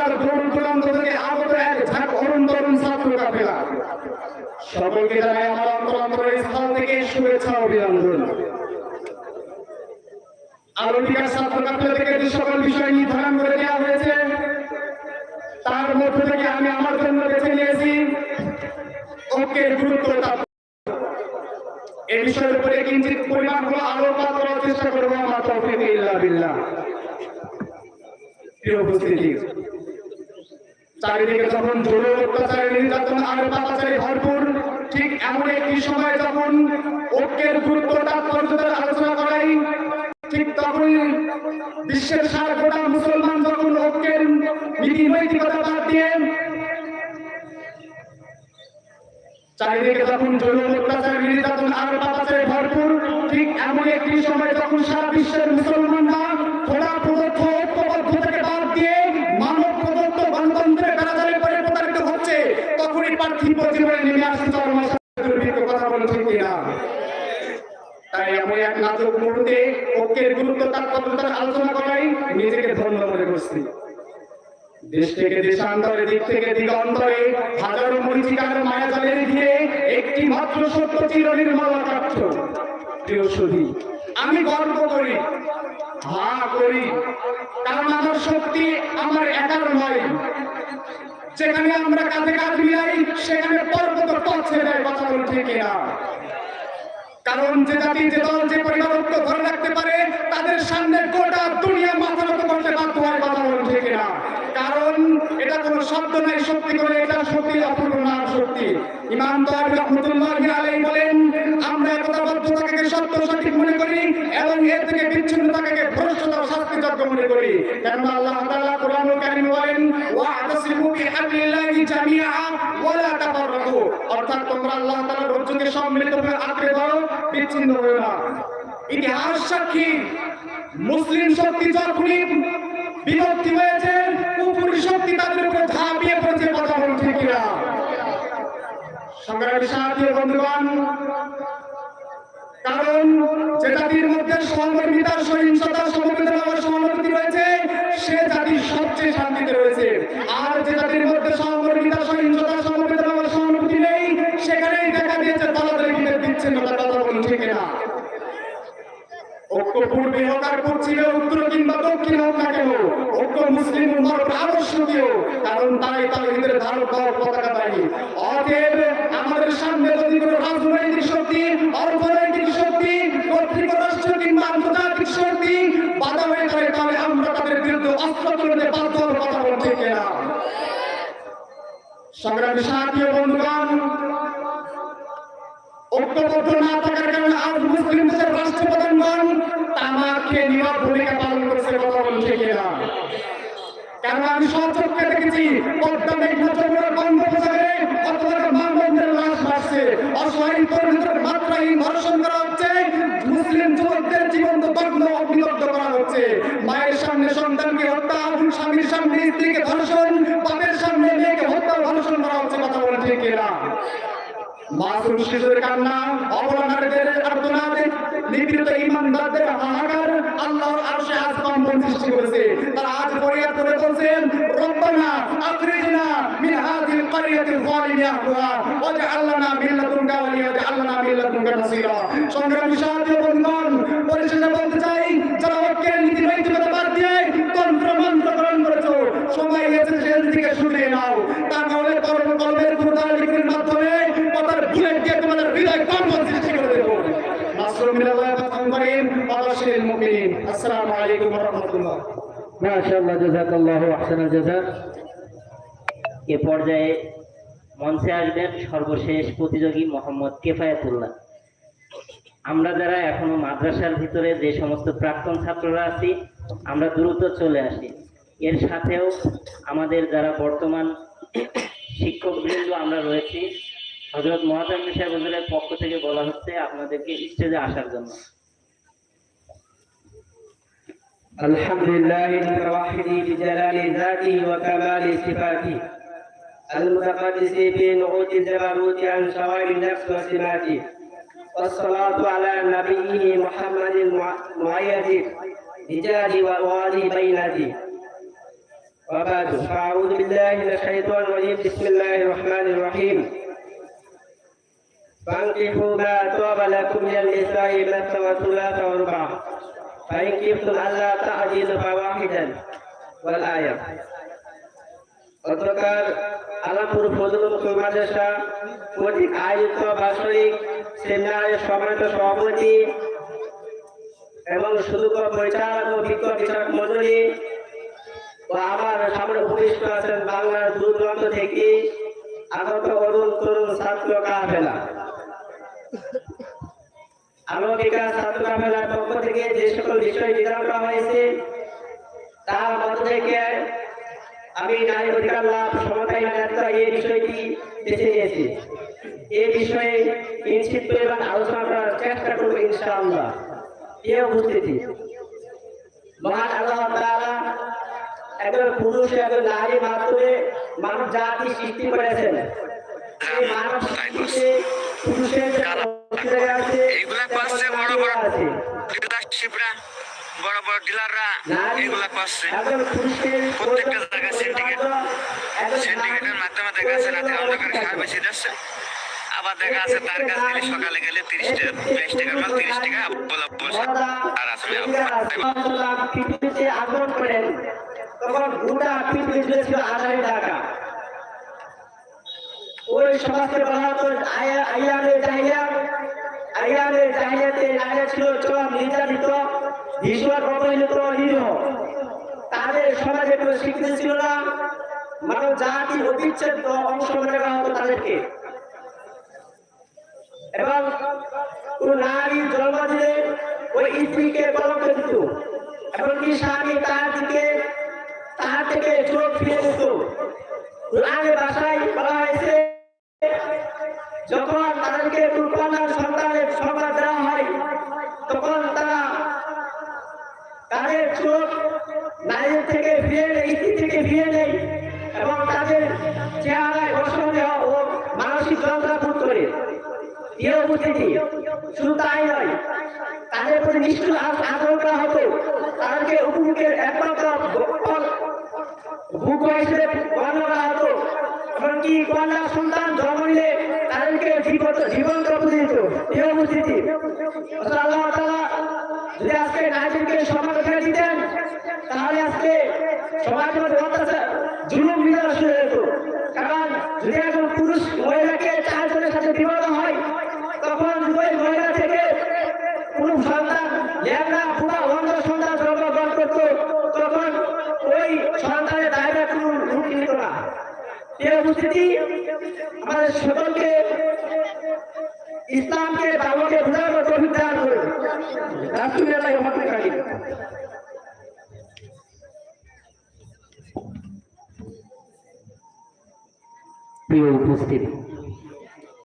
বাংলার দূর দূরান্ত থেকে আগত এক ঝাঁক অরুণ তরুণ ছাত্র কাফেলা। সকলকে জানাই আমার অন্তরান্তরের স্থান থেকে শুভেচ্ছা অভিনন্দন। আলোটিকার ছাত্র কাফেলা থেকে যে সকল বিষয় নির্ধারণ করে দেওয়া হয়েছে, তার মধ্যে থেকে আমি আমার জন্য বেছে নিয়েছি ঐক্যের গুরুত্ব তা- এই বিষয়ের উপরে কিঞ্চিত পরিমাণ হলো আলোকপাত করার চেষ্টা করব আমার তৌফিক ইল্লা বিল্লাহ। প্রিয় উপস্থিতি চারিদিকে যখন জোর অত্যাচার নির্যাতন আর পাপাচারে ভরপুর, ঠিক এমন একটি সময় যখন ঐক্যের গুরুত্ব তাৎপর্যতার আলোচনা করাই, ঠিক তখনই বিশ্বের সারা গোটা মুসলমান যখন ঐক্যের নীতি নৈতিকতা বাদ দিয়ে চারিদিকে যখন জরুরি অত্যাচার নির্যাতন আর পাপাচারে ভরপুর, ঠিক এমন একটি সময় যখন সারা বিশ্বের মুসলমানরা খোলা প্রদত্ত ঐক্যবদ্ধ থেকে বাদ দিয়ে মানব প্রদত্ত গণতন্ত্রের বেড়াজালে পরে প্রতারিত হচ্ছে পার্থিব জীবনে নেমে আসছে চরম দুর্ভিক্ষ কথা বলে কিনা? তাই এমন এক নাজুক মুহূর্তে ঐক্যের গুরুত্ব তাৎপর্যতার আলোচনা করাই, নিজেকে ধন্য মনে করছি। দেশ থেকে দেশান্তরে, দিক থেকে দিগন্তরে হাজারো মরিচিকার মায়াজালের ঘিরে একটি মাত্র সত্য চির নির্মল কাঠ প্রিয় সুধী আমি গর্ব করি, হা করি, কারণ আমার শক্তি আমার একার নয়। যেখানে আমরা কাঁধে কাঁধ মিলাই, সেখানে পর্বত পৌঁছে দেয় কথা ঠিক না কারণ যে জাতি, যে দল, যে পরিবার ঐক্য ধরে রাখতে পারে, তাদের সামনে গোটা দুনিয়া মাথা নত করতে বাধ্য হয় কথা বলুন ঠিক না কারণ এটা কোনো শব্দ নাই শক্তি করে এটা শক্তি অপূর্ণ নাম শক্তি ইমান তাহার রহমতুল্লাহ আলাইহি বলেন আমরা একতাবদ্ধতাকে সত্য সঠিক মনে করি এবং এর থেকে বিচ্ছিন্নতাকে ভ্রষ্টতা ও শাস্তিযোগ্য মনে করি কেন আল্লাহ তাআলা কোরআনুল কারীম বলেন ওয়া'তাসিমু বিহাবলিল্লাহি জামিআ ওয়া লা তাফাররাকু অর্থাৎ তোমরা আল্লাহ তাআলার রজ্জুকে সম্মিলিতভাবে আঁকড়ে ধরো, বিচ্ছিন্ন হও না। ইতিহাস সাক্ষী, মুসলিম শক্তি যখনই বিভক্তি হয়েছে, কুফুরি শক্তি তাদের উপর ঝাঁপিয়ে পড়েছে, কথা সংগ্রামী ও বন্ধুগণ, কারণ যে জাতির মধ্যে সহমর্মিতা, সহিংসতা সমবেদনা সহানুভূতি রয়েছে, সে জাতি সবচেয়ে শান্তিতে রয়েছে। আর যে জাতির মধ্যে সহমর্মিতা, সহিংসতা সমবেদনা ও সহানুভূতি নেই সেখানেই দেখা দিয়েছে তলাদের বিচ্ছিন্নতার কথা বলুন ঠিক না। ঐক্য পূর্বে হোক আর পশ্চিমে উত্তর কিংবা দক্ষিণ হোক না কেন ঐক্য মুসলিম উম্মার আবশ্যকীয় কারণ তারাই তাদের ভিতরে পতাকা বাহিনী অতএব আমাদের সামনে যদি কোনো রাজনৈতিক শক্তি অর্থনৈতিক শক্তি কর্তৃক রাষ্ট্র কিংবা আন্তর্জাতিক শক্তি বাধা হয়ে যায় তাহলে আমরা তাদের বিরুদ্ধে অস্ত্র তুলতে বাধ্য হওয়ার কথা বলতে কেনা সংগ্রামী সাথী ও বন্ধুগণ ঐক্যবদ্ধ না থাকার কারণে আজ মুসলিম দেশের রাষ্ট্রপ্রধানগণ তামাকে নীরব ভূমিকা পালন করেছে কথা বলছে কিনা কারণ আমি সচক্ষে দেখেছি, পদ্মা মেঘনা যমুনা বঙ্গোপসাগরে অথবা মানবন্ধের লাশ ভাসছে অসহায় তরুণদের মাত্রাহীন ধর্ষণ করা হচ্ছে মুসলিম যুবকদের জীবন্ত দগ্ন অগ্নিদগ্ধ করা হচ্ছে মায়ের সামনে সন্তানকে হত্যা স্বামীর সামনে স্ত্রীকে ধর্ষণ বাপের সামনে মেয়েকে হত্যা ও ধর্ষণ করা হচ্ছে কথা বলে ঠিক কিনা মাসুম শিশুদের কান্না অপরাধীদের আর্তনাদ নিপীড়িত ইমানদারদের হাহাকার আল্লাহর আরশে আজ কম্পন সৃষ্টি করেছে। তারা আজ ফরিয়াদ করে বলছেন, রব্বানা আখরিজনা মিন হাযিল ক্বরিয়াতিল যালিমি ওয়াজআল লানা মিন লাদুনকা ওয়ালিয়া ওয়াজআল লানা মিন লাদুনকা নাসীরা সংগ্রামী সাথী ও বন্ধুগণ পরিশেষে বলতে চাই যারা ঐক্যের নীতি নৈতিকতা বাদ দিয়ে তন্ত্র মন্ত্র গ্রহণ করেছ সময় হয়েছে সেখান থেকে শুনে নাও তা নাহলে কর্ম কর্মের গুরুদার লিখির মাধ্যমে কথার বুলেট দিয়ে তোমাদের হৃদয় কম্পন সৃষ্টি করে দেবো নাসরুল মিনাল্লাহ ফাতহুন করিম বাশিরিল মুমিনিন আসসালামু আলাইকুম ওয়া মাশাআল্লাহ এ পর্যায়ে মঞ্চে আসবেন সর্বশেষ প্রতিযোগী মোহাম্মদ কেফায়াতুল্লাহ। আমরা যারা এখনও মাদ্রাসার ভিতরে যে সমস্ত প্রাক্তন ছাত্ররা আছি, আমরা দ্রুত চলে আসি। এর সাথেও আমাদের যারা বর্তমান শিক্ষকবৃন্দ আমরা রয়েছি হজরত মহাতাম সাহেব পক্ষ থেকে বলা হচ্ছে আপনাদেরকে স্টেজে আসার জন্য। الحمد لله المتوحد بجلال ذاته وكمال صفاته. المتقدس في نعوت الجبروت عن شوائب النفس وسماته. والصلاة على نبيه محمد المؤيد بجاه ووالي بينته وبعد فأعوذ بالله من الشيطان الرجيم. بسم الله الرحمن الرحيم. فأنكحوا ما طاب لكم من النساء مثنى وثلاث ورباع فإن خفتم ألا تعدلوا فواحدا والآية অতকার আলামপুর ফজল মুসলিম মাদ্রাসা কর্তৃক আয়োজিত বাৎসরিক সেমিনারের সম্মানিত সভাপতি এবং শুধু পরিচালক ও বিজ্ঞ বিচারক মন্ডলী ও আমার সামনে উপবিষ্ট আছেন বাংলার দূর দূরান্ত থেকে আগত অরুণ তরুণ ছাত্র কাফেলা আলো বিকাশ কাফেলার পক্ষ থেকে যে সকল বিষয় নির্ধারণ করা হয়েছে, তার মধ্যে থেকে আমি নারী অধিকার লাভ সমতায় নেতা এই বিষয়টি বেছে নিয়েছি। এই বিষয়ে কিঞ্চিত পরিমাণ আলোচনা করার চেষ্টা করব ইনশাআল্লাহ। এ উপস্থিতি, মহান আল্লাহ তাআলা একজন পুরুষ, একজন নারী মাধ্যমে মানব জাতি সৃষ্টি করেছেন। এই মানব সৃষ্টিতে পুরুষের অস্তিত্ব করছে বড় বড় ডিলারশিপরা বড় বড় ডিলাররা এগুলা করছে প্রত্যেকটা জায়গায় syndicate। সিন্ডিকেটের মাধ্যমে দেখা যাচ্ছে রাতে অন্ধকারে সার বেশি যাচ্ছে। আবার দেখা যাচ্ছে তার কাছ থেকে সকালে গেলে তিরিশ টাকা বিশ টাকার মাল তিরিশ টাকা বলা বসে আর আসলে পৃথিবীতে করেন তখন গোটা পৃথিবী ছিল আড়াই টাকা। ওই সমাজকে বলা হতো আয়া- আইয়ামে জাহিলিয়া আইয়ামে জাহিলিয়াতে নারীরা ছিল চরম নির্যাতিত ভীষণ অবহেলিত নিরীহ তাদের সমাজে স্বীকৃতি ছিল না। মানব জাতির অবিচ্ছেদ্য অংশ মনে করা হতো তাদেরকে। এবং কোন নারীর জন্ম দিলে ওই স্ত্রীকে কলঙ্ক দিত। এমনকি স্বামী তার দিকে, তার থেকে চোখ ফিরে দিত কোরআনের ভাষায় বলা হয়েছে তাদেরকে কন্যার সন্তানের সংবাদ দেওয়া হয়। তখন তারা তাদের চোখ নারীর থেকে ফিরে নেয় স্ত্রী থেকে ফিরে নেয় এবং তাদের চেহারায় অসহনীয় ও মানসিক যন্ত্রণা করে। শুধু তাই নয়, তাদের প্রতি নিষ্ঠুর করা হতো। তাদেরকে উপমুখের একমাত্র ভূক হিসেবে করা হতো। এমনকি কন্যা সন্তান জীবন আল্লাহ তাআলা যদি আজকে নারীদেরকে সম্মান ফেলে দিতেন, তাহলে আজকে সমাজের মধ্যে হয়ে যেত। কারণ যদি একজন পুরুষ মহিলাকে চারজনের সাথে বিবাহ হয়, তখন ওই মহিলা থেকে কোন সন্তান ল্যাংড়া পুরা অন্ধ সন্তান জন্মগ্রহণ করত, তখন ওই সন্তানের দায়রা কোনো রূপ নিত না। এই উপস্থিতি আমাদের সকলকে ইসলামকে দাওয়াকে বোঝার মতো অভিজ্ঞান করে। রাসুল্লাহ রহমতুল কারিম প্রিয় উপস্থিতি